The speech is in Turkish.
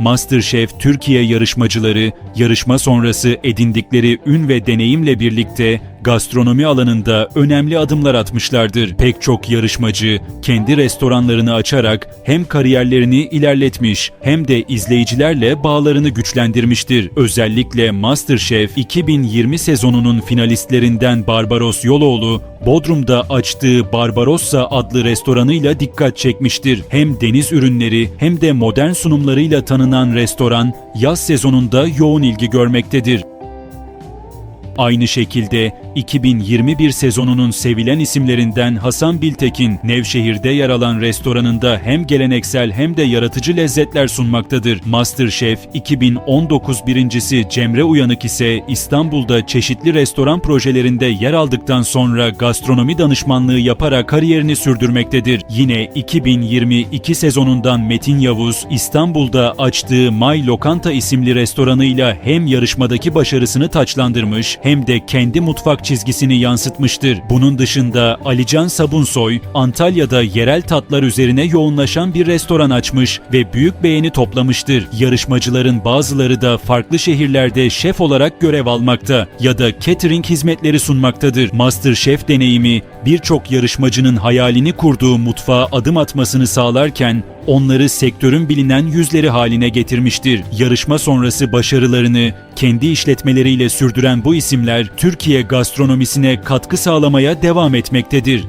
MasterChef Türkiye yarışmacıları yarışma sonrası edindikleri ün ve deneyimle birlikte gastronomi alanında önemli adımlar atmışlardır. Pek çok yarışmacı kendi restoranlarını açarak hem kariyerlerini ilerletmiş hem de izleyicilerle bağlarını güçlendirmiştir. Özellikle MasterChef 2020 sezonunun finalistlerinden Barbaros Yoloğlu, Bodrum'da açtığı Barbarossa adlı restoranıyla dikkat çekmiştir. Hem deniz ürünleri hem de modern sunumlarıyla tanınan restoran yaz sezonunda yoğun ilgi görmektedir. Aynı şekilde 2021 sezonunun sevilen isimlerinden Hasan Biltekin, Nevşehir'de yer alan restoranında hem geleneksel hem de yaratıcı lezzetler sunmaktadır. MasterChef 2019 birincisi Cemre Uyanık ise İstanbul'da çeşitli restoran projelerinde yer aldıktan sonra gastronomi danışmanlığı yaparak kariyerini sürdürmektedir. Yine 2022 sezonundan Metin Yavuz, İstanbul'da açtığı May Lokanta isimli restoranıyla hem yarışmadaki başarısını taçlandırmış hem de kendi mutfak çizgisini yansıtmıştır. Bunun dışında Alican Sabunsoy, Antalya'da yerel tatlar üzerine yoğunlaşan bir restoran açmış ve büyük beğeni toplamıştır. Yarışmacıların bazıları da farklı şehirlerde şef olarak görev almakta ya da catering hizmetleri sunmaktadır. MasterChef deneyimi birçok yarışmacının hayalini kurduğu mutfağa adım atmasını sağlarken onları sektörün bilinen yüzleri haline getirmiştir. Yarışma sonrası başarılarını kendi işletmeleriyle sürdüren bu isimler Türkiye gastronomisine katkı sağlamaya devam etmektedir.